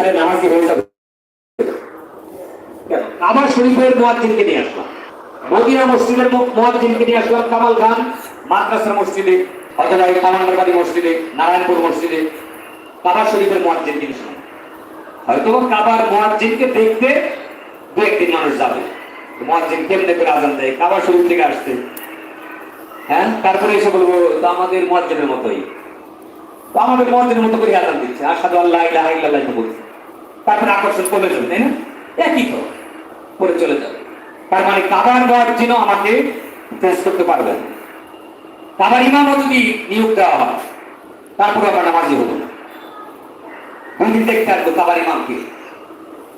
ধারে নামাজি হয়ে যাবে কেন? কাবা শরীফের মোয়াজ্জিনকে নিয়ে আসলাম। মদিনা মসজিদের মোয়াজ্জিনকে নিয়ে আসলাম কামাল খান। মাদ্রাসা মসজিদে অথবা কামান্ডারবাড়ি মসজিদে, নারায়ণপুর মসজিদে কাবা শরীফের মোয়াজ্জিনকে আসলাম। হয়তো কাবার মোয়াজ্জিনকে দেখতে দু একদিন মানুষ যাবে। মোয়াজ্জিন কেমনে করে আজান দেয়? কাবার শরীফ থেকে আসছে। হ্যাঁ? তারপরে এসে বলব, তো আমাদের মোয়াজ্জিনের মতোই। তো আমাদের মোয়াজ্জিনের মতো করে আজান দিচ্ছে। আসাদু আল্লাহ ইলাহা বলছে। তারপরে আকর্ষণ করবে চলে তাই না? একই তো করে চলে যাবে। তার মানে কাবার মোয়াজ্জিনও আমাকে ফেস করতে পারবে। কাবার ইমামও যদি নিয়োগ দেওয়া হয় তারপরে আমরা নামাজি হব। না দেখতে আসব কাবার ইমামকে।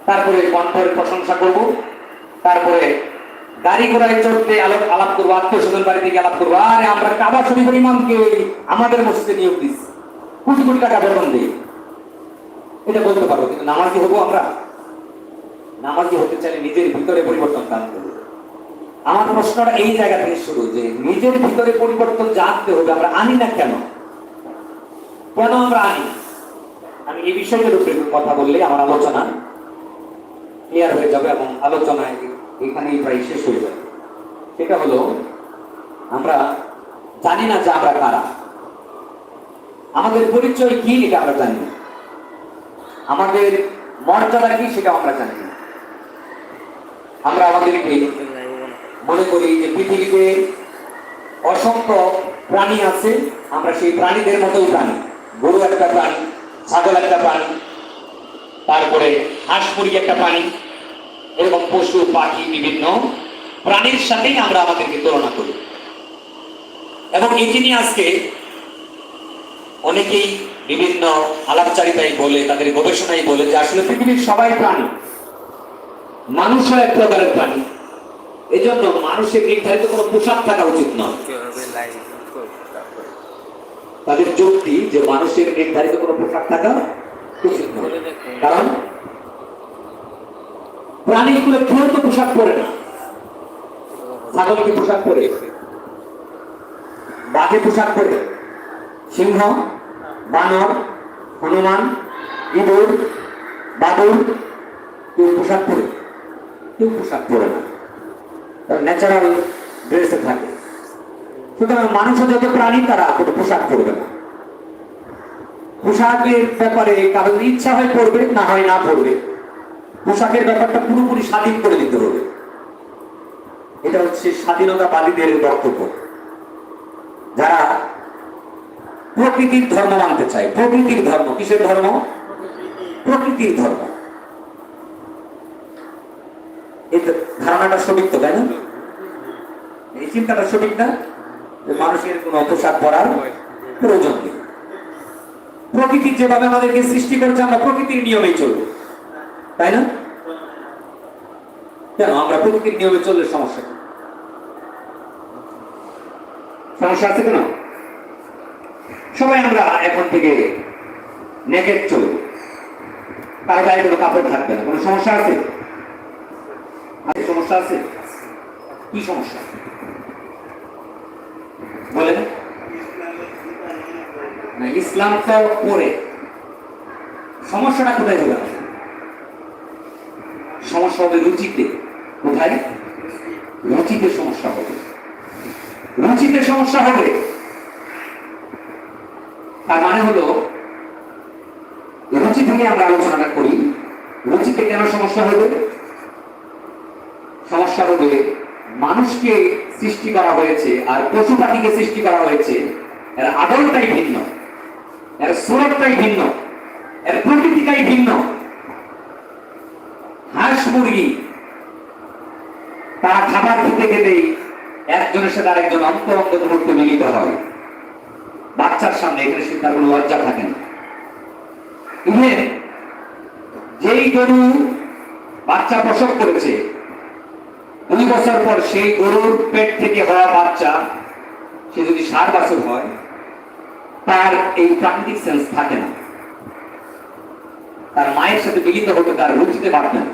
তারপরে কণ্ঠের প্রশংসা করব। তারপরে গাড়ি ঘোড়ায় চড়তে আলাপ আলাপ করব আত্মীয় স্বজন বাড়ি থেকে আলাপ করব। আরে আমরা কাবার শরীফের ইমামকে আমাদের মসজিদে নিয়োগ দিচ্ছি। কোটি কোটি টাকা বেতন দিই এটা বলতে পারব, কিন্তু নামাজি হব আমরা? নামাজি হতে চাইলে নিজের ভিতরে পরিবর্তন আনতে হবে। আমার প্রশ্নটা এই জায়গা থেকে শুরু, যে নিজের ভিতরে পরিবর্তন জানতে হবে, আমরা আনি না কেন? কেন আমরা আনি? আমি এই বিষয়ের উপরে কথা বললে আমার আলোচনা ক্লিয়ার হয়ে যাবে এবং আলোচনা এখানেই প্রায় শেষ হয়ে যাবে। সেটা হলো, আমরা জানি না যে আমরা কারা। আমাদের পরিচয় কি এটা আমরা জানি না। আমাদের মর্যাদা কি সেটা আমরা জানি না। আমরা আমাদেরকে মনে করি যে পৃথিবীতে অসংখ্য প্রাণী আছে, আমরা সেই প্রাণীদের মতোই প্রাণী। গরু একটা প্রাণী, ছাগল একটা প্রাণী, তারপরে হাঁস মুরগি একটা প্রাণী, এরকম পশু, পাখি, বিভিন্ন প্রাণীর সাথেই আমরা আমাদেরকে তুলনা করি। এবং এটি নিয়ে আজকে অনেকেই বিভিন্ন আলাপচারিতাই বলে, তাদের গবেষণাই বলে যে আসলে পৃথিবীর সবাই প্রাণী। মানুষও এক প্রকারের প্রাণী। জন্য মানুষের নির্ধারিত কোনো পোশাক থাকা উচিত নয়। তাদের যুক্তি যে মানুষের নির্ধারিত কোনো পোশাক থাকা উচিত নয়। কারণ প্রাণীগুলো কেউ তো পোশাক পরে না। ছাগল কি পোশাক পরে? বাঘে পোশাক পরে? সিংহ? বানর হনুমান, ইঁদুর বাদুর কেউ পোশাক পরে, কেউ পোশাক পরে না। ন্যাচারাল ড্রেসে থাকে। সুতরাং মানুষও যত প্রাণী, তারা কোনো পোশাক পরবে না। পোশাকের ব্যাপারে কারোর ইচ্ছা হয় পড়বে না হয় না পড়বে পোশাকের ব্যাপারটা পুরোপুরি স্বাধীন করে দিতে হবে। এটা হচ্ছে স্বাধীনতাবাদীদের বক্তব্য। যারা প্রকৃতির ধর্ম মানতে চাই প্রকৃতির ধর্ম। কিসের ধর্ম? প্রকৃতির ধর্ম। এই ধারণাটা সঠিক তো, তাই না? এই চিন্তাটা সঠিক না? মানুষের কোন পোশাক পরার প্রয়োজন নেই। প্রকৃতি যেভাবে আমাদেরকে সৃষ্টি করেছে, আমরা প্রকৃতির নিয়মেই চলবো। তাই না? কেন? আমরা প্রকৃতির নিয়মে চললে সমস্যা সমস্যা আছে কেন? সবাই আমরা এখন থেকে নেকেট চলবো কারও গায়ে কোনো কাপড় থাকবে না। কোনো সমস্যা আছে? সমস্যা আছে? কি সমস্যা? বলেন। না, ইসলাম তো পরে সমস্যাটা কোথায় হবে সমস্যা হবে রুচিতে। কোথায়? রুচিতে সমস্যা হবে। রুচিতে সমস্যা হবে। তার মানে হলো, রুচি থেকে আমরা আলোচনাটা করি। রুচিতে কেন সমস্যা হবে? সমস্যা হবে মানুষকে সৃষ্টি করা হয়েছে আর পশু পাখিকে সৃষ্টি করা হয়েছে। এর আদলটাই ভিন্ন। এর সুরতটাই ভিন্ন। এর প্রকৃতিটাই ভিন্ন। হাঁস মুরগি, তারা খাবার খেতে খেতেই একজনের সাথে আরেকজন অন্ত অন্ত মুহূর্তে মিলিত হয়। বাচ্চার সামনে এখানে তার কোনো লজ্জা থাকে না। যেই গরু বাচ্চা প্রসব করেছে, দুই বছর পর সেই গরুর পেট থেকে হওয়া বাচ্চা, সে যদি ষাট বছর হয়, তার এই প্রাকৃতিক সেন্স থাকে না। তার মায়ের সাথে মিলিত হতে তার রুচিতে পারবে না।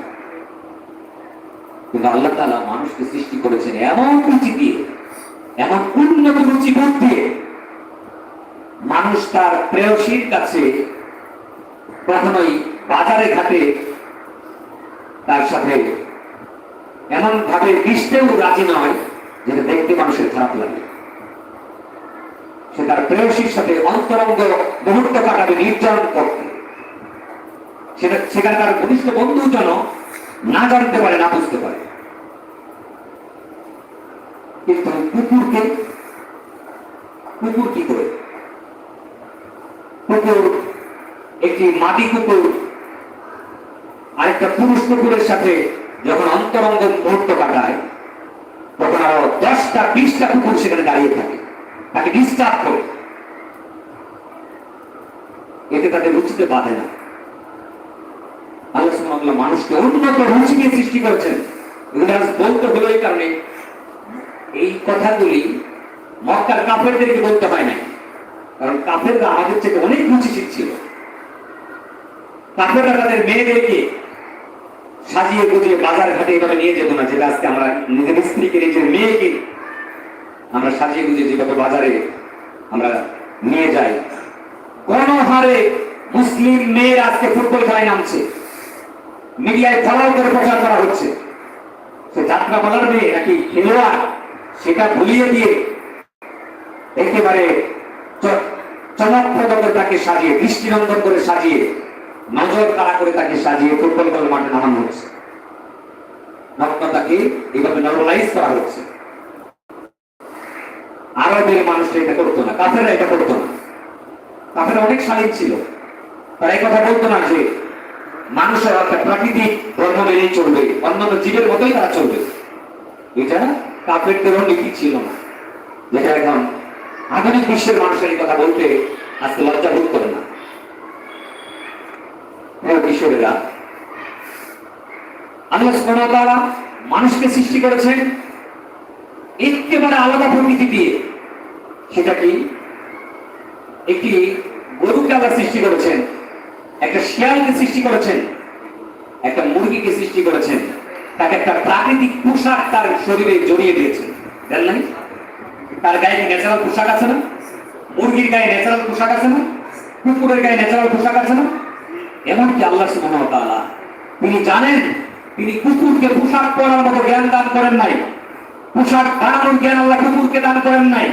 কিন্তু আল্লাহ তালা মানুষকে সৃষ্টি করেছেন এমন রুচি দিয়ে, এমন উন্নত রুচিবোধ দিয়ে মানুষ তার প্রেয়সীর কাছে কখনোই বাজারে ঘাটে তার সাথে এমন ভাবে মিশতেও রাজি নয় যেটা দেখতে মানুষের খারাপ লাগে। সে তার প্রেয়সীর সাথে অন্তরঙ্গ মুহূর্ত কাটাবে নির্যাতন করতে। সেটা সেখানকার ঘনিষ্ঠ বন্ধু যেন না জানতে পারে, না বুঝতে পারে। কিন্তু কুকুরকে কুকুর কি করে? কুকুর, একটি মাটি কুকুর, আরেকটা পুরুষ কুকুরের সাথে যখন অন্তরঙ্গ মুহূর্ত কাটায়, তখন আরও দশটা, বিশটা কুকুর সেখানে দাঁড়িয়ে থাকে। তাকে ডিস্টার্ব করে। এতে তাদের রুচিতে বাধে না। আল্লাহ সুবহানাহু মানুষকে উন্নত রুচি নিয়ে সৃষ্টি করেছেন। বলতে হলো এই কারণে, এই কথাগুলি মক্কার কাফেরদেরকে বলতে হয় না কারণ কাফেররা আমাদের থেকে অনেক রুচিশীল ছিল। কাফেররা তাদের মেয়েদেরকে সাজিয়ে গুজিয়ে বাজার ঘাটে এভাবে নিয়ে যেত না, যেটা আজকে আমরা নিজের স্ত্রীকে, নিজের মেয়েকে আমরা সাজিয়ে গুজিয়ে যেভাবে বাজারে আমরা নিয়ে যাই। কোন হারে মুসলিম মেয়ের আজকে ফুটবল খেলায় নামছে। মিডিয়ায় ফলাও করে প্রচার করা হচ্ছে। সে যাত্রা বলার মেয়ে নাকি খেলোয়াড়, সেটা ভুলিয়ে দিয়ে একেবারে চ- চমকপ্রদ করে তাকে সাজিয়ে, দৃষ্টিনন্দন করে সাজিয়ে, নজর কাড়া করে তাকে সাজিয়ে ফুটবল খেলার মাঠে নামানো হচ্ছে। নগ্নতাকে এইভাবে নর্মালাইজ করা হচ্ছে। আরবের মানুষরা এটা করতো না কাফেরা এটা করতো না। কাফেরা অনেক শালীন ছিল। তারা এই কথা বলতো না যে মানুষের একটা প্রাকৃতিক ধর্ম মেনেই চলবে, অন্যান্য জীবের মতোই তারা চলবে। এটা কাফেরদেরও নীতি ছিল না। যেটা এখন আধুনিক বিশ্বের মানুষের এই কথা বলতে আজকে লজ্জা বোধ করে না। কিশোরেরা আল্লাহ মানুষকে সৃষ্টি করেছেন একেবারে আলাদা প্রকৃতি দিয়ে। সেটা কি? একটি গরুকে আল্লাহ সৃষ্টি করেছেন, একটা শিয়ালকে সৃষ্টি করেছেন, একটা মুরগিকে সৃষ্টি করেছেন, তাকে একটা প্রাকৃতিক পোশাক তার শরীরে জড়িয়ে দিয়েছেন। জানেন নাই? তার গায়ে ন্যাচারাল পোশাক আছে না? মুরগির গায়ে ন্যাচারাল পোশাক আছে না? কুকুরের গায়ে ন্যাচারাল পোশাক আছে না? এমনকি আল্লাহ সুবহানাহু তিনি জানেন, তিনি কুকুরকে পোশাক পরার মতো জ্ঞান দান করেন নাই। পোশাক বানানোর জ্ঞান আল্লাহ কুকুরকে দান করেন নাই।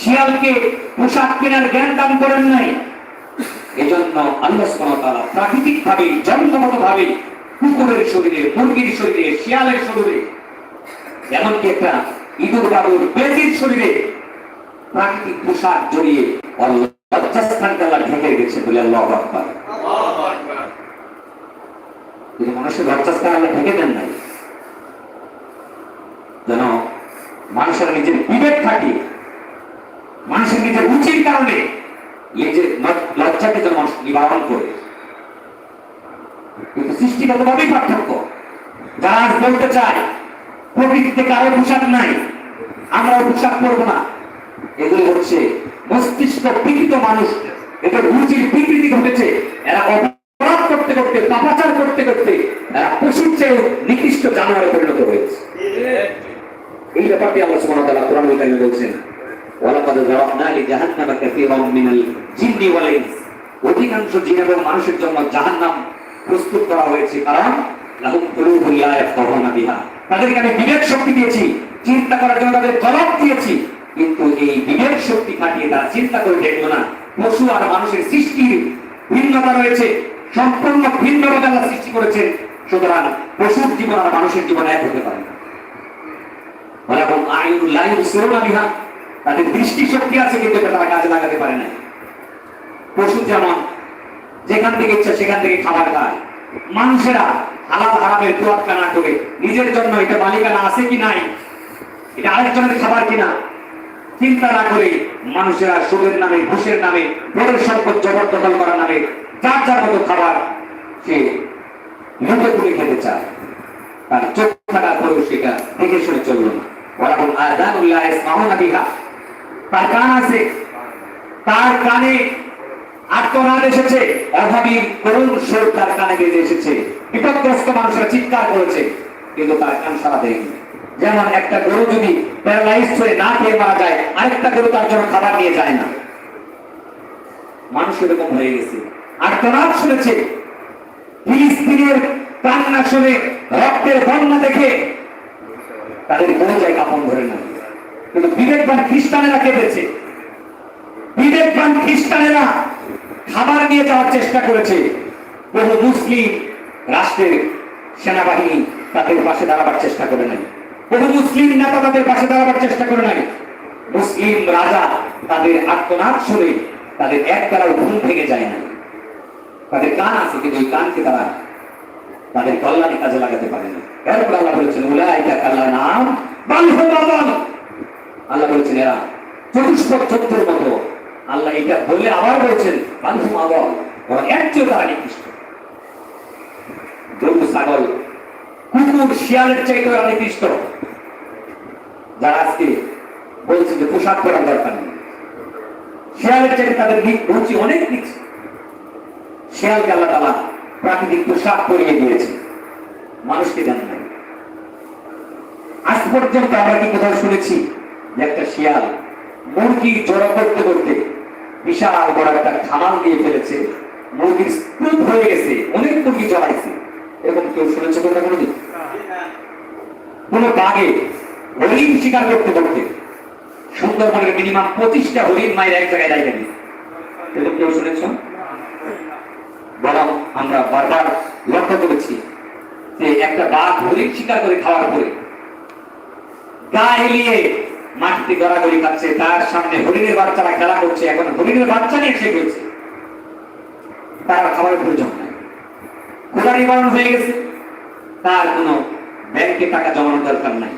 শিয়ালকে পোশাক কেনার জ্ঞান দান করেন নাই। এজন্য আল্লাহ সুবহানাহু প্রাকৃতিক ভাবে জন্মগত ভাবে কুকুরের শরীরে, মুরগির শরীরে, শিয়ালের শরীরে এমনকি একটা ইঁদুর বাবুর শরীরে প্রাকৃতিক পোশাক জড়িয়ে ঢেকে বলে আল্লাহ মানুষের লজ্জাস্থান আল্লাহ ঢেকে দেন নাই, যেন মানুষের নিজের বিবেক থাকে, মানুষের নিজের রুচির কারণে ল- লজ্জাকে যেন মানুষ নিবারণ করে। কিন্তু সৃষ্টিগত ভাবেই পার্থক্য। যারা বলতে চায় প্রকৃতিতে কারও পোশাক নাই। আমরা পোশাক পরবো না। এগুলো হচ্ছে মস্তিষ্ক বিকৃত মানুষ। এদের রুচির বিকৃতি ঘটেছে। এরা অপরাধ করতে করতে, পাপাচার করতে করতে এরা পশুর চেয়ে নিকৃষ্ট জানোয়ারে পরিণত হয়েছে। এই ব্যাপারটি আল্লাহ সুবহানাহু ওয়া তাআলা বলছেন, ওয়ালাকাদ যারাবনা লিজাহান্নামা কাসীরাম মিনাল জিন্নি ওয়াল ইনস। অধিকাংশ জিন মানুষের জন্য জাহান্নাম প্রস্তুত করা হয়েছে কারণ, লাহুম কুলুবুন লা বিহা। তাদেরকে আমি বিবেক শক্তি দিয়েছি, চিন্তা করার জন্য তাদের জবাব দিয়েছি। কিন্তু এই বিবেক শক্তি খাটিয়ে তারা চিন্তা করে দেখল না। পশু আর মানুষের সৃষ্টির ভিন্নতা রয়েছে, সম্পূর্ণ ভিন্নভাবে আল্লাহ সৃষ্টি করেছেন। সুতরাং পশুর জীবন আর মানুষের জীবন এক হতে পারে না। তাদের দৃষ্টি শক্তি আছে, কিন্তু তারা কাজে লাগাতে পারে না পশু যেমন যেখান থেকে ইচ্ছা সেখান থেকে খাবার খায়। মানুষেরা হালাল হারামের তোয়াক্কা না করে নিজের জন্য এটা মালিকানা আছে কি নাই? এটা আরেকজনের খাবার কিনা? চিন্তা না করে মানুষেরা সুদের নামে, ঘুষের নামে বড়ের সম্পদ জবরদখল করার নামে যার যার মতো খাবার সে মুখে তুলে খেতে চায়। তার চোখ থাকার পরেও সেটা দেখে শুনে চলল না। ওরকম ইসমাহুনা বিহা। তার কান আছে। তার কানে আত্মনাদ এসেছে। অভাবীর করুণ সুর তার কানে এসেছে। বিপদগ্রস্ত মানুষরা চিৎকার করেছে, কিন্তু তার কান সারা দেয়নি। যেমন একটা গরু যদি প্যারালাইজ হয়ে না খেয়ে মারা যায়, আরেকটা গরু তার জন্য খাবার নিয়ে যায় না। মানুষ এরকম হয়ে গেছে। আর আর্তনাদ শুনেছে ফিলিস্তিনের কান্না শুনে রক্তের বন্যা দেখে তাদের কোনো জায়গা কাপন ধরে না কিন্তু বিবেকবান খ্রিস্টানেরা কেঁদেছে। বিবেকবান খ্রিস্টানেরা খাবার নিয়ে যাওয়ার চেষ্টা করেছে। বহু মুসলিম রাষ্ট্রের সেনাবাহিনী তাদের পাশে দাঁড়াবার চেষ্টা করে নাই। বহু মুসলিম নেতা তাদের পাশে দাঁড়াবার চেষ্টা করে নাই। মুসলিম রাজা তাদের আত্মনাদ শুনে তাদের এক তারাও ঘুম ভেঙে যায় না তাদের কান আছে, কিন্তু ওই কানকে তারা তাদের কল্যাণে কাজে লাগাতে পারে না এরপর আল্লাহ বলেছেন, উলাইকা কাল্লা নাম আল্লাহ বলেছেন, এরা চতুষ্পদ মতো। আল্লাহ এটা বলে আবার বলছেন ওরা এক চেয়ে তারা নিকৃষ্ট। গরু ছাগল কুকুর, শিয়ালের চাইতে ওরা নিকৃষ্ট। যারা আজকে বলছে যে পোশাক পরার দরকার নেই। শিয়ালের চাইতে তাদের রুচি অনেক নিচ্ছে শিয়ালকে আল্লাহ তালা প্রাকৃতিক পোশাক পরিয়ে দিয়েছে। মানুষকে জানে না আজ পর্যন্ত আমরা কি কোথাও শুনেছি যে একটা শিয়াল মুরগি জড়ো করতে করতে বিশাল বড় একটা খামাল দিয়ে ফেলেছে। মুরগির স্তূপ হয়ে গেছে, অনেক মুরগি জড়াইছে। এরকম কেউ শুনেছে কোনটা কোনোদিন? কোন বাঘে হরিণ শিকার করতে করতে সুন্দরবনের মিনিমাম পঁচিশটা হরিণ মায়ের এক জায়গায় দাঁড়িয়ে দিচ্ছে এরকম কেউ শুনেছ? বরং আমরা বারবার লক্ষ্য করেছি যে একটা বাঘ হরিণ শিকার করে খাওয়ার পরে গা এলিয়ে মাটিতে গড়াগড়ি খাচ্ছে, তার সামনে হরিণের বাচ্চারা খেলা করছে, এখন হরিণের বাচ্চা নিয়ে সে করছে তার খাবারের প্রয়োজন। হয়ে গেছে। তার কোনো ব্যাংকে টাকা জমানোর দরকার নাই।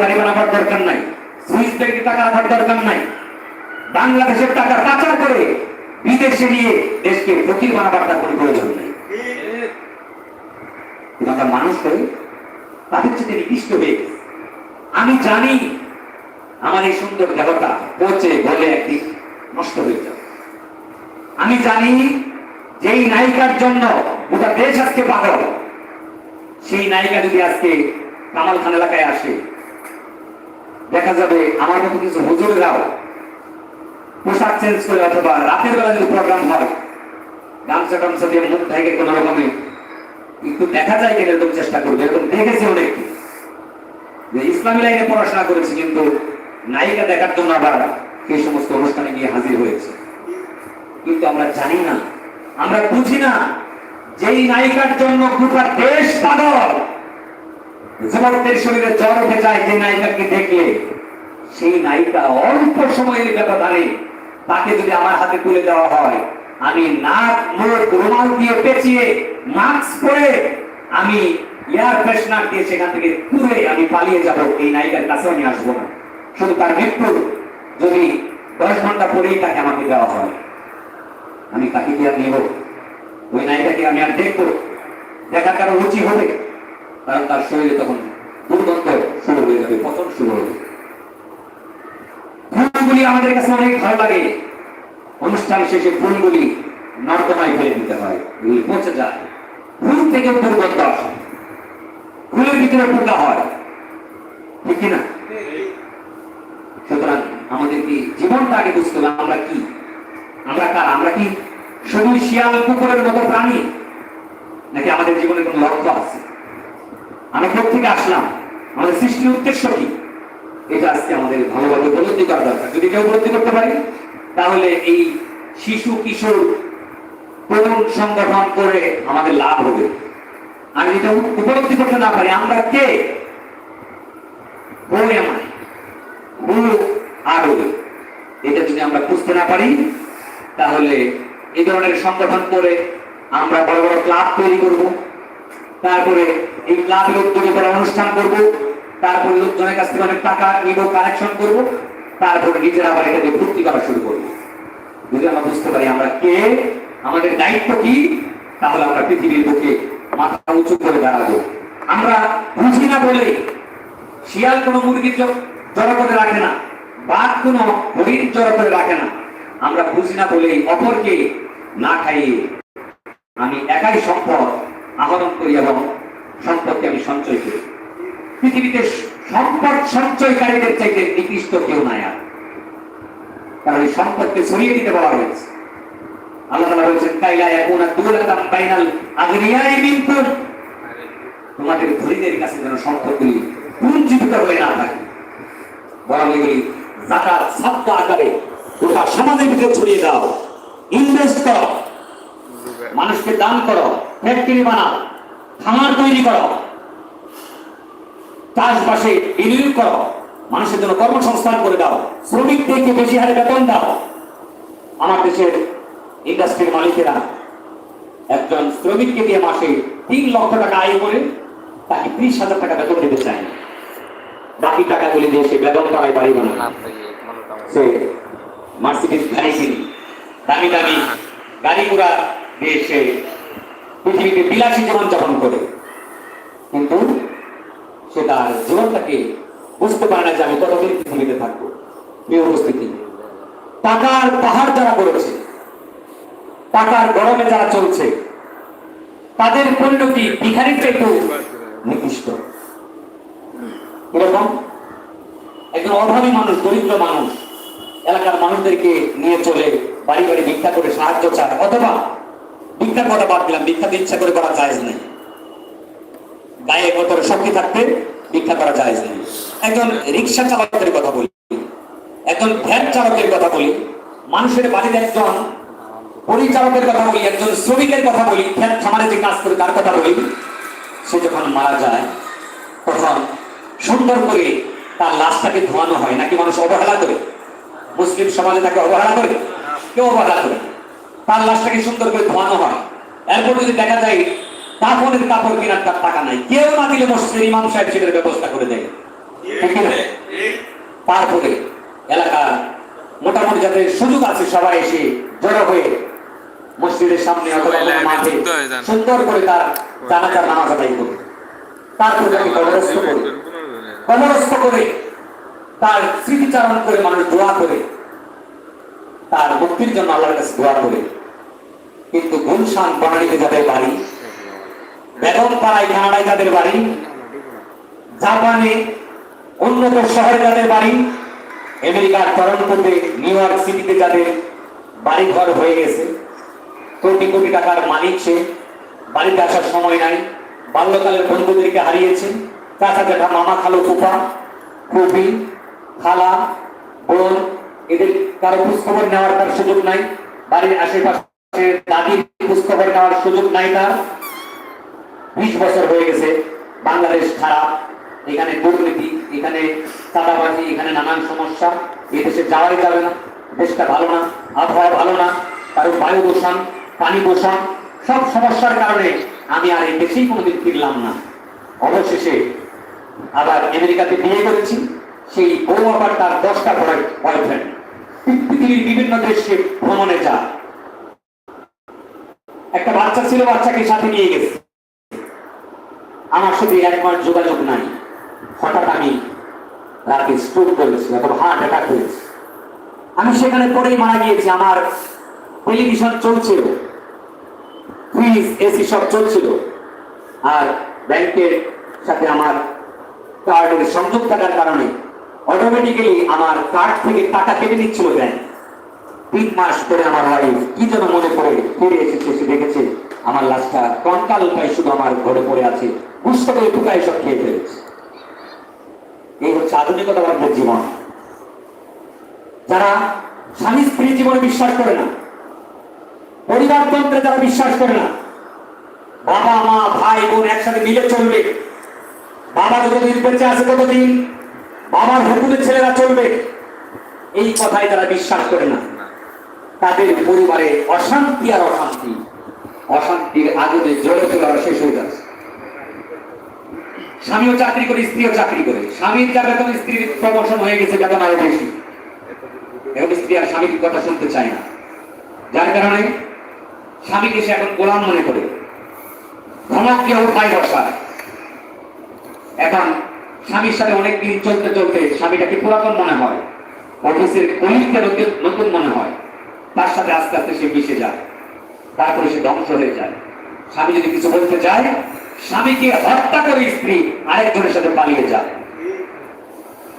বাড়ি বানাবার দরকার নাই। সুইস ব্যাংকে টাকা রাখার দরকার নাই। বাংলাদেশের টাকা পাচার করে বিদেশে নিয়ে দেশকে কোনো প্রয়োজন নেই। মানুষ হয়ে তাদের হয়ে। আমি জানি আমার এই সুন্দর দেহটা পচে গলে একদিন নষ্ট হয়ে যাবে। আমি জানি যেই নায়িকার জন্য গোটা দেশ আজকে পাগল। সেই নায়িকা যদি আজকে কামাল খান এলাকায় আসে, দেখা যাবে আমার মতো কিছু হুজুরেরাও পোশাক চেঞ্জ করে অথবা রাতের বেলা যদি প্রোগ্রাম হয়, গামছা টামছা দিয়ে মুখ থেকে কোন রকমে একটু দেখা যায় কিনা এরকম চেষ্টা করবে, এরকম দেখেছি অনেক। যে ইসলামী লাইনে পড়াশোনা করেছে, কিন্তু নায়িকা দেখার জন্য আবার সেই সমস্ত অনুষ্ঠানে গিয়ে হাজির হয়েছে। কিন্তু আমরা জানি না আমরা বুঝি না, যেই নায়িকার জন্য গোটা দেশ পাগল যুবকদের শরীরে জ্বর উঠে যায়, যে নায়িকাকে দেখলে, সেই নায়িকা অল্প সময়ের ব্যবধানে তাকে যদি আমার হাতে তুলে দেওয়া হয়, আমি নাক, মুখ, রুমাল দিয়ে পেঁচিয়ে মাস্ক পরে আমি এয়ার ফ্রেশনার দিয়ে সেখান থেকে তুলে আমি পালিয়ে যাব, এই নায়িকার কাছে আমি আসব না। শুধু তার মৃত্যু, যদি দশ ঘণ্টা পরেই তাকে আমাকে দেওয়া হয়। আমি তাকে কি আর নেব? ওই নায়িকাকে আমি আর দেখব? দেখার কারও রুচি হবে। কারণ তার শরীরে তখন দুর্গন্ধ শুরু হয়ে যাবে, পতন শুরু হবে। ফুলগুলি আমাদের কাছে অনেক ভালো লাগে। অনুষ্ঠান শেষে ফুলগুলি নর্দমায় ফেলে দিতে হয়। এগুলি পচে যায়। ফুল থেকে দুর্গন্ধ আসে। ফুলের ভিতরে পোকা হয়। ঠিক কিনা সুতরাং আমাদের কি জীবনটা আগে বুঝতে হবে, আমরা কি? আমরা কার? আমরা কি শুধু শিয়াল কুকুরের মতো প্রাণী? নাকি আমাদের জীবনে কোনো লক্ষ্য আছে? আমরা থেকে আসলাম? আমাদের সৃষ্টির উদ্দেশ্য কি? এটা আজকে আমাদের ভালোভাবে উপলব্ধি করা দরকার। যদি কেউ উপলব্ধি করতে পারি, তাহলে এই শিশু কিশোর তরুণ সংগঠন করে আমাদের লাভ হবে। আমি এটা উপলব্ধি করতে না পারি, আমরা কে? বই আমার আর এটা যদি আমরা বুঝতে না পারি তাহলে এই ধরনের সংগঠন করে আমরা বড় বড় ক্লাব তৈরি করব। তারপরে এই ক্লাবের উদ্যোগে করা অনুষ্ঠান করব। তারপরে লোকজনের কাছ থেকে অনেক টাকা নিব কালেকশন করব। তারপরে নিজেরা আবার এটাকে ভর্তি করা শুরু করব। যদি আমরা বুঝতে পারি আমরা কে, আমাদের দায়িত্ব কি, তাহলে আমরা পৃথিবীর বুকে মাথা উঁচু করে দাঁড়াবো। আমরা বুঝি না বলে শিয়াল কোনো মুরগির জড়ো করে রাখে না, বাঘ কোনো হরিণ জড়ো করে রাখে না। আমরা বুঝি না বলেই অপরকে না খাইয়ে আমি একাই সম্পদ আহরণ করি এবং সম্পদকে আমি সঞ্চয় করি। পৃথিবীতে সম্পদ সঞ্চয়কারীদের চাইতে নিকৃষ্ট কেউ নাই আর। কারণ এই সম্পদকে ছড়িয়ে দিতে বলা হয়েছে। আল্লাহ তাআলা বলেছেন, কাইলা ইয়াকুনা দুলাতাম বাইনাল আগনিয়াই মিনকুম। তোমাদের ধনীদের কাছে যেন সম্পদগুলি পুঞ্জীভূত হয়ে না থাকে। বরং এগুলি জাকাত সাদকা আকারে গোটা সমাজের ভিতরে ছড়িয়ে দাও। ইনভেস্ট করো। মানুষকে দান করো ফ্যাক্টরি বানাও খামার তৈরি করো। চাষবাসে বিনিয়োগ করো। মানুষের জন্য কর্মসংস্থান করে দাও। শ্রমিকদেরকে বেশি হারে বেতন দাও। আমার দেশের ইন্ডাস্ট্রির মালিকেরা একজন শ্রমিককে দিয়ে মাসে তিন লক্ষ টাকা আয় করে তাকে ত্রিশ হাজার টাকা বেতন দিতে চায়। না। বাকি টাকাগুলি দিয়ে সে বেতন করায় বাড়ি বানায়। সে মার্সিডিজ গাড়ি কিনি দামি দামি গাড়ি ঘোড়া দিয়ে সে পৃথিবীতে বিলাসী জীবন যাপন করে। কিন্তু সে তার জীবনটাকে বুঝতে পারে না যে আমি কতদিন পৃথিবীতে থাকব। এই উপস্থিতি টাকার পাহাড় যারা করেছে, টাকার গরমে যারা চলছে, তাদের পরিণতি ভিখারির একটু নির্দিষ্ট এরকম একজন অভাবী মানুষ, দরিদ্র মানুষ এলাকার মানুষদেরকে নিয়ে চলে বাড়ি বাড়ি ভিক্ষা করে সাহায্য চায়, অথবা ভিক্ষার কথা বাদ দিলাম, ভিক্ষাতে ইচ্ছা করে করা যায় নেই। গায়ে কতর শক্তি থাকতে ভিক্ষা করা যায় নেই। একজন রিক্সা চালকের কথা বলি, একজন ভ্যান চালকের কথা বলি, মানুষের বাড়ির একজন পরিচালকের কথা বলি, একজন শ্রমিকের কথা বলি, ভ্যান খামারে যে কাজ করে তার কথা বলি, সে যখন মারা যায়, তখন সুন্দর করে তার লাশটাকে ধোয়ানো হয়, নাকি মানুষ অবহেলা করে? মুসলিম সমাজে তাকে অবহেলা করে? কেউ অবহেলা করে? তার লাশটাকে সুন্দর করে ধোয়ানো হয়। এরপর যদি দেখা যায় কাপড়ের কাপড় কেনার তার টাকা নাই কেউ না দিলে মসজিদের ইমাম সাহেব সেটার ব্যবস্থা করে দেয়। তারপরে এলাকার মোটামুটি যাদের সুযোগ আছে সবাই এসে জড়ো হয়ে মসজিদের সামনে অথবা মাঠে। সুন্দর করে তার জানাজার নামাজ আদায় করে। তারপরে তাকে কবরস্থ করে। কবরস্থ করে তার স্মৃতিচারণ করে মানুষ দোয়া করে। তার মুক্তির জন্য আল্লাহর কাছে দোয়া করে। কিন্তু গুলশান বনানীতে যাদের বাড়ি বেগম পাড়ায় কানাডায় যাদের বাড়ি, জাপানে উন্নত শহরে যাদের বাড়ি, আমেরিকার টরন্টোতে, নিউ ইয়র্ক সিটিতে যাদের বাড়ি ঘর হয়ে গেছে, কোটি কোটি টাকার মালিক সে, বাড়িতে আসার সময় নাই, বাল্যকালের বন্ধুদেরকে হারিয়েছে চাচা জ্যাঠা মামা খালো ফুফা কবি খালা, বোন, এদের কারও খোঁজখবর নেওয়ার তার সুযোগ নাই। বাড়ির আশেপাশে দাদির খোঁজখবর নেওয়ার সুযোগ নাই তার। বিশ বছর হয়ে গেছে, বাংলাদেশ খারাপ, এখানে দুর্নীতি, এখানে চাঁদাবাজি, এখানে নানান সমস্যা। এ দেশে যাওয়াই যাবে না, দেশটা ভালো না, আবহাওয়া ভালো না, কারও বায়ু দূষণ পানি দূষণ সব সমস্যার কারণে আমি আর এই দেশেই কোনোদিন ফিরলাম না। অবশেষে আবার আমেরিকাতে বিয়ে করেছি। সেই বউ আবার তার দশটা বয়ফ্রেন্ড পৃথিবীর বিভিন্ন দেশে ভ্রমণে যায়। একটা বাচ্চা ছিল, বাচ্চাকে সাথে নিয়ে গেছে। আমার সাথে এক মাস যোগাযোগ নাই। হঠাৎ আমি রাতে স্ট্রোক করেছি, অথবা হার্ট অ্যাটাক হয়েছে। আমি সেখানে পরেই মারা গিয়েছি। আমার টেলিভিশন চলছিল। ফ্রিজ এসি সব চলছিল। আর ব্যাংকের সাথে আমার কার্ডের সংযোগ থাকার কারণে অটোমেটিক্যালি আমার কার্ড থেকে টাকা কেটে নিচ্ছিল ব্যাংক তিন মাস পরে আমার ওয়াইফ কি যেন মনে পড়ে ফিরে এসেছে, সে দেখেছে আমার লাশটা কঙ্কাল উপায় শুধু আমার ঘরে পড়ে আছে বুঝতে করে টুকাই সব খেয়ে ফেলেছে। এই হচ্ছে আধুনিকতাবাদের জীবন। যারা স্বামী স্ত্রী জীবনে বিশ্বাস করে না পরিবারতন্ত্রে যারা বিশ্বাস করে না, বাবা, মা, ভাই, বোন একসাথে মিলে চলবে। বাবা যতদিন বেঁচে আছে ততদিন বাবার হুকুমের ছেলেরা চলবে। এই কথায় তারা বিশ্বাস করে না। তাদের পরিবারে অশান্তি আর অশান্তি। অশান্তির আগুনে জ্বলে চলে আর শেষ হয়ে যাচ্ছে। স্বামীও চাকরি করে, স্ত্রীও চাকরি করে। স্বামীর যা বেতন, স্ত্রীর প্রমোশন হয়ে গেছে বেতন আরও বেশি। এবং স্ত্রী আর স্বামীর কথা শুনতে চায় না। যার কারণে স্বামীকে সে এখন গোলাম মনে করে। ধমককে উঠায় বসায়। এখন স্বামীর সাথে অনেক দিন চলতে চলতে স্বামীটাকে পুরাতন মনে হয়। অফিসের কলিগকে নতুন নতুন মনে হয়। তার সাথে আস্তে আস্তে সে মিশে যায়। তারপরে সে ধ্বংস হয়ে যায়। স্বামী যদি কিছু বলতে চায়, স্বামীকে হত্যা করে স্ত্রী আরেকজনের সাথে পালিয়ে যায়।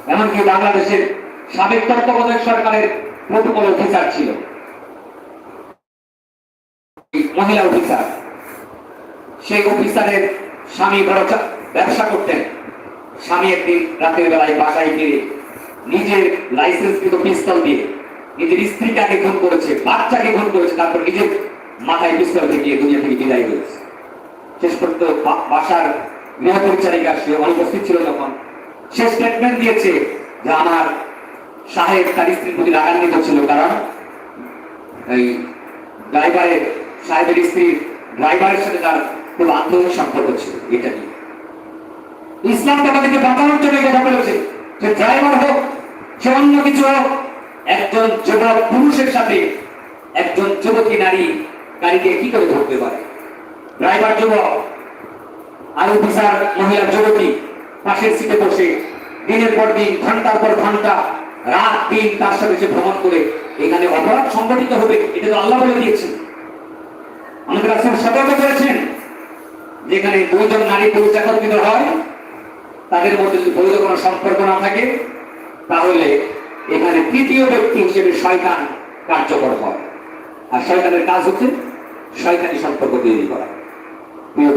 এমনকি বাংলাদেশের সাবেক তত্ত্বাবধায়ক সরকারের প্রটোকল অফিসার ছিল। মহিলা অফিসার। সেই অফিসারের স্বামী বড় ব্যবসা করতেন। স্বামী একদিন রাতের বেলায় বাসায় ফিরে নিজের লাইসেন্স কিন্তু পিস্তল দিয়ে নিজের স্ত্রীটাকে খুন করেছে, বাচ্চাকে খুন করেছে, তারপর নিজের মাথায় পিস্তল ঠেকিয়ে দুনিয়া থেকে বিদায় করেছে শেষ পর্যন্ত বাসার গৃহপরিচারিকা সে অনুপস্থিত ছিল যখন। সে স্টেটমেন্ট দিয়েছে যে আমার সাহেব তার স্ত্রীর প্রতি রাগান্বিত ছিল কারণ এই ড্রাইভারের সাহেবের স্ত্রীর ড্রাইভারের সাথে তার খুব আন্তরিক সম্পর্ক ছিল, এটা নিয়ে। ইসলাম তো আমাদেরকে বাঁচানোর জন্য কথা বলেছে যে ড্রাইভার হোক, সে অন্য কিছু হোক, একজন যুবক পুরুষের সাথে একজন যুবতী নারী গাড়িকে কি করে ধরতে পারে? ড্রাইভার যুবক, আর অফিসার, মহিলা, যুবতী পাশের সিটে বসে দিনের পর দিন, ঘণ্টার পর ঘণ্টা, রাত, দিন তার সাথে সে ভ্রমণ করে এখানে অপরাধ সংগঠিত হবে, এটা তো আল্লাহ বলে দিয়েছেন আমাদের কাছে সতর্ক করেছেন, যেখানে দুইজন নারী পুরুষ একত্রিত হয় তাদের মধ্যে যদি বৈধ কোনো সম্পর্ক না থাকে, তাহলে এখানে তৃতীয় ব্যক্তি হিসেবে শয়তান কার্যকর হয়। আর শয়তানের কাজ হচ্ছে শয়তানি সম্পর্ক তৈরি করা। প্রিয়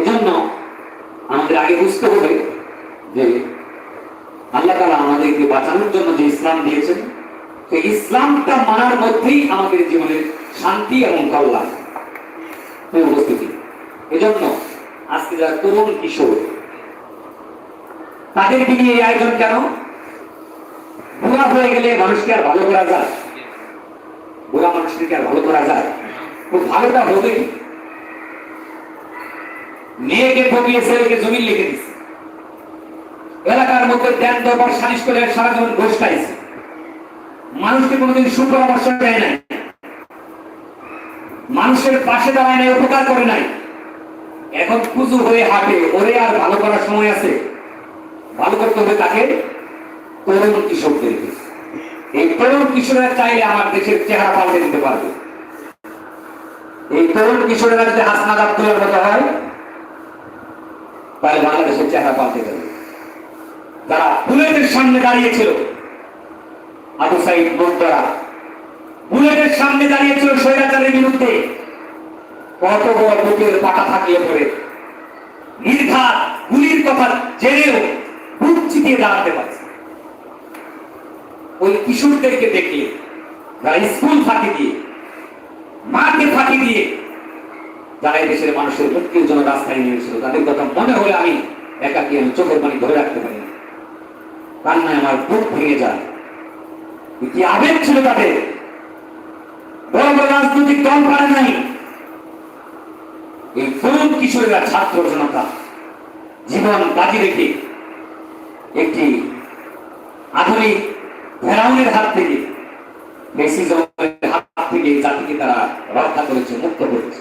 এজন্য আমাদের আগে বুঝতে হবে যে আল্লাহ তালা আমাদেরকে বাঁচানোর জন্য যে ইসলাম দিয়েছেন, সেই ইসলামটা মানার মধ্যেই আমাদের জীবনের শান্তি এবং কল্যাণ। উপস্থিতি, এজন্য আজকে যারা তরুণ কিশোর তাদেরকে নিয়ে এই আয়োজন কেন? বুড়া হয়ে গেলে মানুষকে আর ভালো করা যায়? বুড়া মানুষকে আর ভালো করা যায়? খুব ভালোটা হবে মেয়েকে ঠকিয়ে ছেলেকে জমিন লিখে দিচ্ছে এলাকার মধ্যে দেন দরবার, সালিশ করে সারা জীবন ঘোষ খাইছে মানুষকে কোনোদিন সুপরামর্শ দেয় নাই। মানুষের পাশে দাঁড়ায় নাই, উপকার করে নাই। এখন পুজো হয়ে হাঁটে, ওরে আর ভালো করার সময় আছে। ভালো করতে হবে তাকে তরুণ কিশোরদেরকে এই তরুণ কিশোররা চাইলে আমার দেশের চেহারা পাল্টে দিতে পারবে। এই তরুণ কিশোরেরা যদি হাসনাদ আব্দুল্লার মতো হয়, তাহলে বাংলাদেশের চেহারা পাল্টে যাবে যারা বুলেটের সামনে দাঁড়িয়েছিল আবু সাইদ বোদ্দারা বুলেটের সামনে দাঁড়িয়েছিল স্বৈরাচারের বিরুদ্ধে, কত বড় বুকের পাটা থাকলে পরে। নির্ঘাত গুলির কথা জেনেও বুক চিতিয়ে দাঁড়াতে পারছে ওই কিশোরদেরকে দেখলে, যারা স্কুল ফাঁকি দিয়ে মাকে ফাঁকি দিয়ে, যারা দেশের মানুষের মুক্তির জন্য রাস্তায় নিয়েছিল তাদের কথা মনে হলে আমি একাকি আমি চোখের পানি ধরে রাখতে পারি না। কান্নায় আমার বুক ভেঙে যায়। কি আবেগ ছিল তাদের? বড় বড় রাজনৈতিক দল পারে নাই। এই তরুণ কিশোরেরা ছাত্র জনতা, জীবন বাজি রেখে একটি আধুনিক ফেরাউনের হাত থেকে হাত থেকে জাতিকে তারা রক্ষা করেছে, মুক্ত করেছে।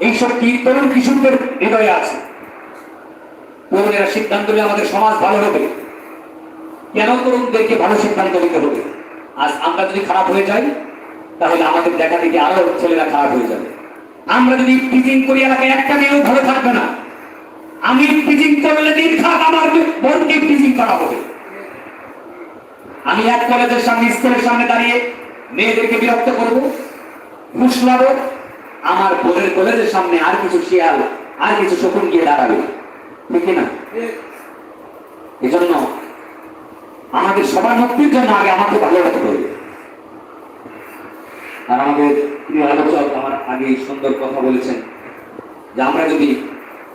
এই শক্তি তরুণ কিশোরদের হৃদয়ে আছে। তরুণেরা সিদ্ধান্ত নিয়ে আমাদের সমাজ ভালো হবে। কেন তরুণদেরকে ভালো সিদ্ধান্ত নিতে হবে? আজ আমরা যদি খারাপ হয়ে যাই, তাহলে আমাদের দেখা দেখি আরও ছেলেরা খারাপ হয়ে যাবে। আমরা যদি টিচিং করি এলাকায় একটা মেয়েও ভালো থাকবে না। আমি টিচিং করলে দিন আমার বোনকে টিচিং করা হবে আমি এক কলেজের সামনে, স্কুলের সামনে দাঁড়িয়ে মেয়েদেরকে বিরক্ত করব ফুসলাবো আমার বোনের কলেজের সামনে আর কিছু শিয়াল, আর কিছু শকুন গিয়ে দাঁড়াবে। ঠিক না জন্য আমাদের সবার মুক্তির জন্য আগে আমাকে ভালো হতে হবে। আর আমাদের প্রিয় আলোচক আমার আগে সুন্দর কথা বলেছেন যে আমরা যদি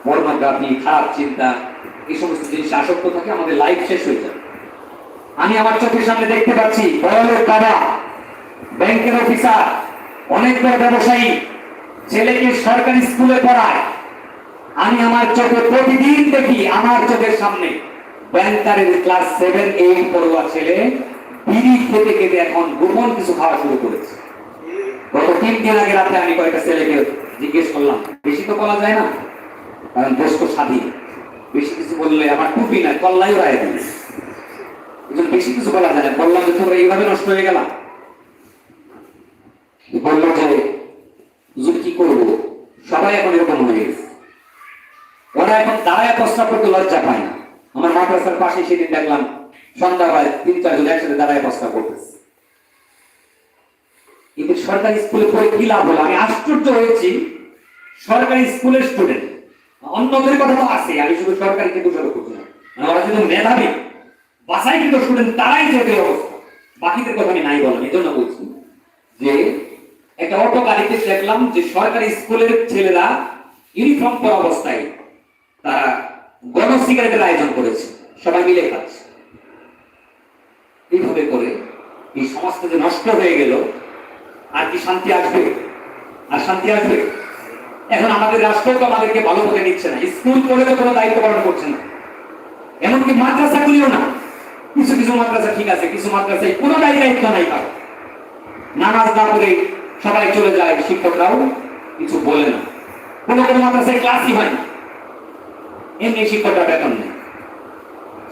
পর্নোগ্রাফি খারাপ চিন্তা, এই সমস্ত জিনিস আসক্ত থাকে, আমাদের লাইফ শেষ হয়ে যাবে আমি আমার চোখের সামনে দেখতে পাচ্ছি, বড়লোক বাবা, ব্যাংকের অফিসার অনেক বড় ব্যবসায়ী, ছেলেকে সরকারি স্কুলে পড়ায়। আমি আমার চোখে প্রতিদিন দেখি, আমার চোখের সামনে ব্যাংকারের ক্লাস সেভেন এইট পড়ুয়া ছেলে, বিড়ি খেতে খেতে এখন গোপন কিছু খাওয়া শুরু করেছে। গত তিন দিন আগে রাতে আমি কয়েকটা ছেলেকে জিজ্ঞেস করলাম, বেশি তো বলা যায় না। কারণ দেশ তো স্বাধীন। বেশি কিছু বললে আমার টুপি না কল্লাই রায় বেশি কিছু বলা যায় না। বললাম যে তোমরা এইভাবে নষ্ট হয়ে গেলাম বলল যে কি করব? সবাই এখন এরকম হয়ে গেছে। ওরা এখন দাঁড়ায় প্রস্তাব করতে লজ্জা পায় না। আমার মাদ্রাসার পাশে সেদিন দেখলাম, সন্ধ্যাবেলায় তিন চারজন একসাথে দাঁড়ায় প্রস্তাব করতেছে। কিন্তু সরকারি স্কুলে পড়ে কি লাভ হলো? আমি আশ্চর্য হয়েছি। সরকারি স্কুলের স্টুডেন্ট অন্যদের কথা তো আছে, আমি শুধু সরকারিকে দোষারোপ করছি না। মানে ওরা যদি মেধাবী বাসায় কিন্তু স্টুডেন্ট তারাই যেতে অবস্থা। বাকিদের কথা আমি নাই বললাম, এই জন্য বলছি যে, একটা অটো গাড়িতে দেখলাম যে সরকারি স্কুলের ছেলেরা ইউনিফর্ম পরা অবস্থায় তারা গণ সিগারেটের আয়োজন করেছে। সবাই মিলে খাচ্ছে। এইভাবে করে এই সমাজটা যে নষ্ট হয়ে গেল, আর কি শান্তি আসবে? আর শান্তি আসবে? এখন আমাদের রাষ্ট্র তো আমাদেরকে ভালো করে নিচ্ছে না। স্কুল করে তো কোনো দায়িত্ব পালন করছে না। এমনকি মাদ্রাসাগুলিও না। কিছু কিছু মাদ্রাসা ঠিক আছে, কিছু মাদ্রাসায় কোনো দায়িত্ব নাই কারও নামাজ না করে সবাই চলে যায়, শিক্ষকরাও কিছু বলে না। কোনো কোনো মাদ্রাসায় ক্লাসই হয় না। এমনি শিক্ষকরা বেতন নেই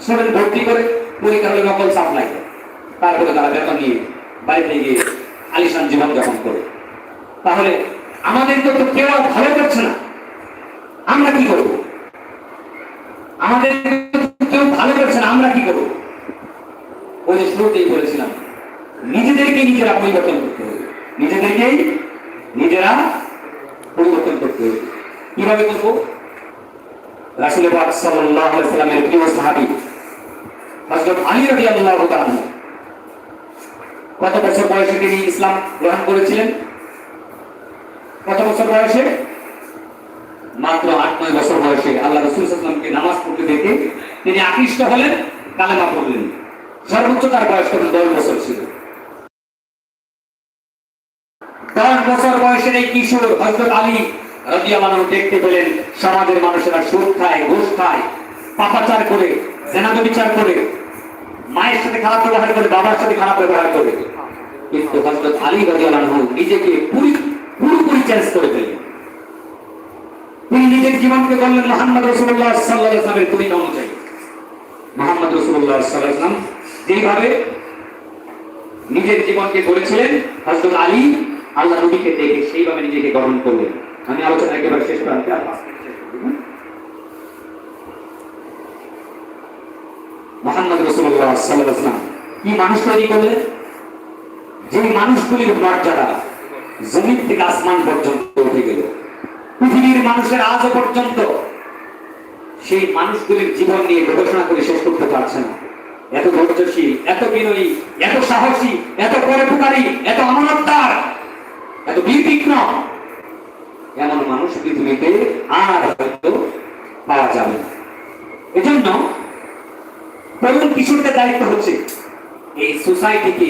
স্টুডেন্ট ভর্তি করে পরীক্ষা হলে নকল সাপ্লাই দেয়। তারপরে তারা বেতন নিয়ে বাড়িতে গিয়ে আলিশান জীবন যাপন করে। তাহলে আমাদের তো কেউ ভালো করছে না। আমরা কি করব? আমাদের কেউ ভালো করছে না, আমরা কি করব? ওই যে শুরুতেই বলেছিলাম, নিজেদেরকে নিজেরা পরিবর্তন করতে হবে। নিজেদেরকেই নিজেরা পরিবর্তন করতে হবে। কীভাবে করব? রাসুল পাক সাল্লাল্লাহু আলাইহি প্রিয় সাহাবী, হযরত আলী রাদিয়াল্লাহু তাআলা কত বছর বয়সে তিনি ইসলাম গ্রহণ করেছিলেন? কত বছর বয়সে? মাত্র আট, নয় বছর বয়সে আল্লাহ রসুল সাল্লামকে নামাজ পড়তে দেখে তিনি আকৃষ্ট হলেন, কালেমা পড়লেন। সর্বোচ্চ তার বয়স তখন দশ বছর ছিল। দশ বছর বয়সের এই কিশোর হজরত আলী রাদিয়াল্লাহু দেখতে পেলেন, সমাজের মানুষেরা সুদ খায়, ঘুষ খায়, পাপাচার করে জেনাদ বিচার করে, মায়ের সাথে খারাপ ব্যবহার করে, বাবার সাথে খারাপ ব্যবহার করে। কিন্তু হজরত আলী রাদিয়াল্লাহু নিজেকে পুরি চেঞ্জ করে ফেললেন তিনি নিজের জীবনকে বললেন, মোহাম্মদ রসুল্লাহ অনুযায়ী মোহাম্মদ রসুল্লাহ যেইভাবে নিজের জীবনকে আলী, আল্লাহ নবীকে দেখে সেইভাবে নিজেকে গ্রহণ করলেন। আমি আলোচনা একেবারে শেষ প্রান্তে আর মোহাম্মদ রসুল্লাহ কি মানুষ তৈরি করলেন? যে মানুষগুলির মর্যাদা জমিন থেকে আসমান পর্যন্ত উঠে গেল। পৃথিবীর মানুষের আজও পর্যন্ত সেই মানুষগুলির জীবন নিয়ে গবেষণা করে শেষ করতে পারছে না। এত ধৈর্যশীল, এত বিনয়ী, এত সাহসী, এত পরোপকারী, এত আমানতদার এত বিতীক্ষ্ণ এমন মানুষ পৃথিবীতে আর হয়তো পাওয়া যাবে না। এজন্য তরুণ কিশোরদের দায়িত্ব হচ্ছে এই সোসাইটিকে